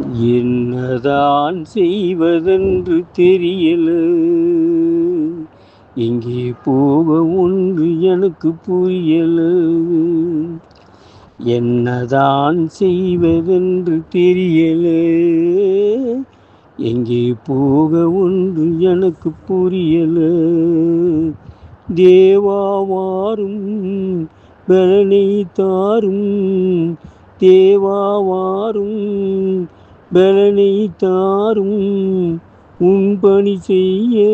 என்னதான் செய்வதென்று தெரியல. எங்கே போக ஒன்று எனக்கு புரியல. என்னதான் செய்வதென்று தெரியல. எங்கே போக ஒன்று எனக்கு புரியல. தேவாவாரும் பலனை தாரும். தேவாவாரும் பலனை தாரும் உன் பணி செய்ய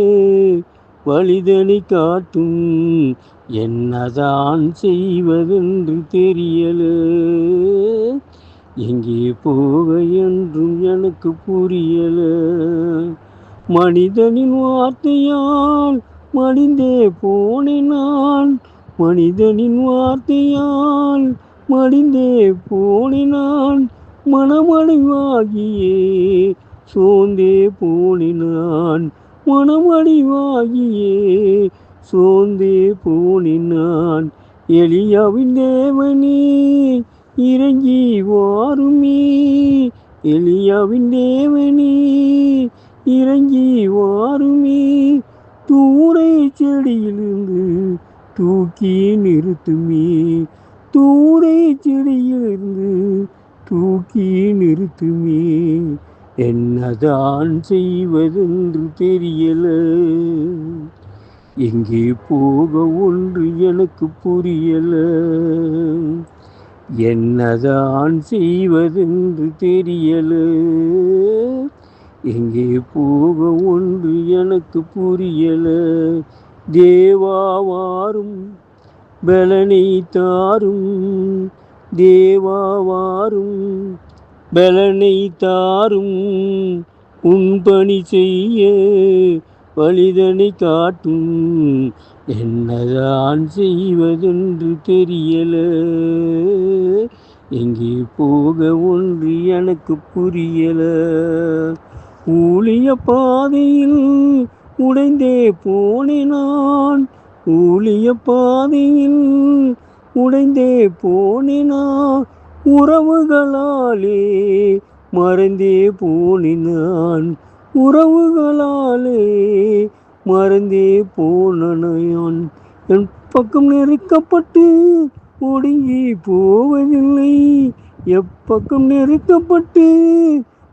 வழிதனை காட்டும் என்னதான் செய்வதென்று தெரியல. எங்கே போக என்றும் எனக்கு புரியல. மனிதனின் வார்த்தையால் மடிந்தே போனேன் நான். மனிதனின் வார்த்தையால் மடிந்தே போனினான் மனமடைவாகியே. சோந்தே போனினான் மனமடைவாகியே. சோந்தே போனினான் எளியாவின் தேவனே. இறங்கி வாருமே. எளியாவின் தேவனே. இறங்கி வாருமே. தூரை செடியிலிருந்து தூக்கி நிறுத்துமே. தூரை செடியிலிருந்து தூக்கி நிறுத்துமே. என்னதான் செய்வதென்று தெரியல. எங்கே போக ஒன்று எனக்கு புரியல. என்னதான் செய்வதென்று தெரியல. எங்கே போக ஒன்று எனக்கு புரியல. தேவாவாரும் பலனை தாரும். தேவாவாரும் பலனை தாரும் உன் பணி செய்ய வழிதனை காட்டும். என்னதான் செய்வதென்று தெரியல. எங்கே போக ஒன்று எனக்கு புரியல. ஊழிய பாதையில் உடைந்தே போனேன் நான். ஊழிய பாதையில் உடைந்தே போனினா உறவுகளாலே மறந்தே போனினான் உறவுகளாலே மறந்தே போனான் என் பக்கம் நெருக்கப்பட்டு ஒடுங்கி போவதில்லை எப்பக்கம் நெருக்கப்பட்டு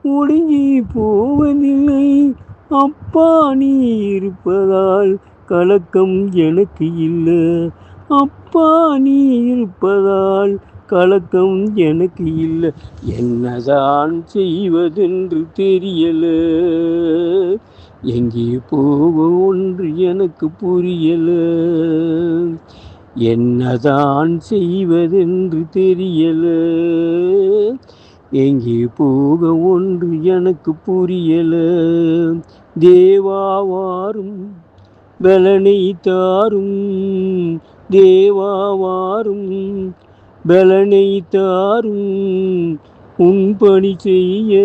ஒடுங்கி போவதில்லை அப்பா நீ இருப்பதால் கலக்கம் எனக்கு இல்லை அப்பா நீ இருப்பதால் கலக்கம் எனக்கு இல்லை. என்னதான் செய்வதென்று தெரியல. எங்கே போக ஒன்று எனக்கு புரியல. என்னதான் செய்வதென்று தெரியல. எங்கே போக ஒன்று எனக்கு புரியல. தேவாவாரும் பலனை தாரும் தேவாவாரும் பலனை தாரும் உன் பணி செய்ய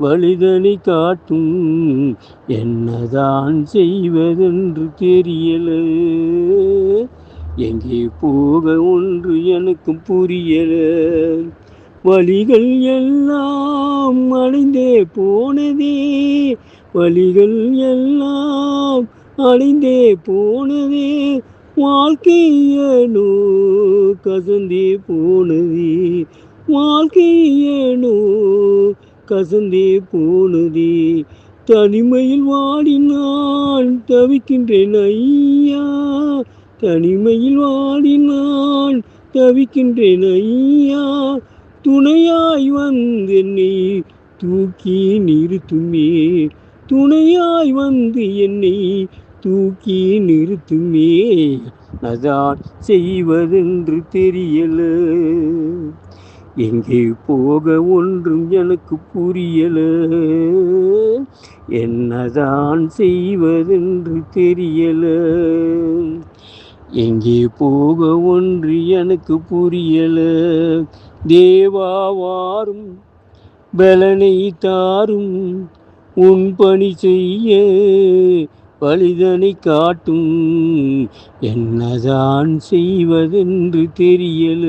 வழிதனை காட்டும் என்னதான் செய்வதென்று தெரியல. எங்கே போக ஒன்று எனக்கு புரியல. வழிகள் எல்லாம் அடைந்தே போனதே வழிகள் எல்லாம் அடைந்தே போனதே வாழ்க்கையனோ கசந்தி போனதி வாழ்க்கையனோ கசந்தி போனதி தனிமையில் வாடினான் தவிக்கின்றேன் ஐயா. தனிமையில் வாடினான் தவிக்கின்றேன் ஐயா. துணையாய் வந்து என்னை தூக்கி நிறுத்துமே. துணையாய் வந்து என்னை தூக்கி நிறுத்துமே. அதான் செய்வதென்று தெரியல. எங்கே போக ஒன்றும் எனக்கு புரியல. என்னதான் செய்வதென்று தெரியல. எங்கே போக ஒன்று எனக்கு புரியல. தேவாவாரும் பலனை தாரும் உன் பணி செய்ய. வழிதனை காட்டும். என்னதான் செய்வதென்று தெரியல.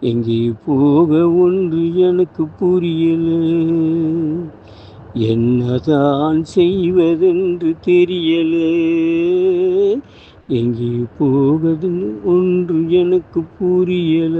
எங்கே போக ஒன்று எனக்கு புரியல. என்னதான் செய்வதென்று தெரியல. எங்கே போவது ஒன்று எனக்கு புரியல.